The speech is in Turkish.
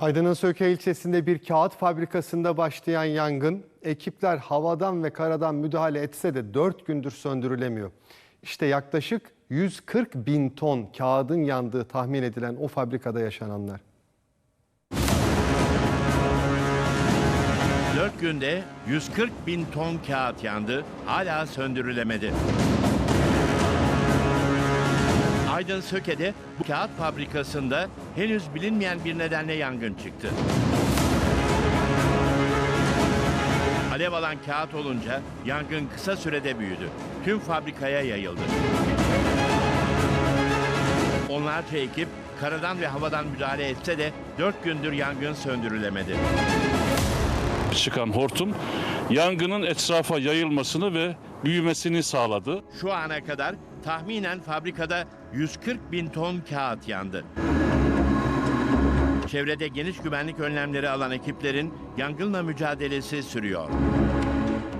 Aydın'ın Söke ilçesinde bir kağıt fabrikasında başlayan yangın, ekipler havadan ve karadan müdahale etse de 4 gündür söndürülemiyor. İşte yaklaşık 140 bin ton kağıdın yandığı tahmin edilen o fabrikada yaşananlar. 4 günde 140 bin ton kağıt yandı, hala söndürülemedi. Aydın Söke'de bu kağıt fabrikasında henüz bilinmeyen bir nedenle yangın çıktı. Alev alan kağıt olunca yangın kısa sürede büyüdü. Tüm fabrikaya yayıldı. Onlarca ekip karadan ve havadan müdahale etse de 4 gündür yangın söndürülemedi. çıkan hortum yangının etrafa yayılmasını ve büyümesini sağladı. Şu ana kadar tahminen fabrikada 140 bin ton kağıt yandı. Çevrede geniş güvenlik önlemleri alan ekiplerin yangınla mücadelesi sürüyor.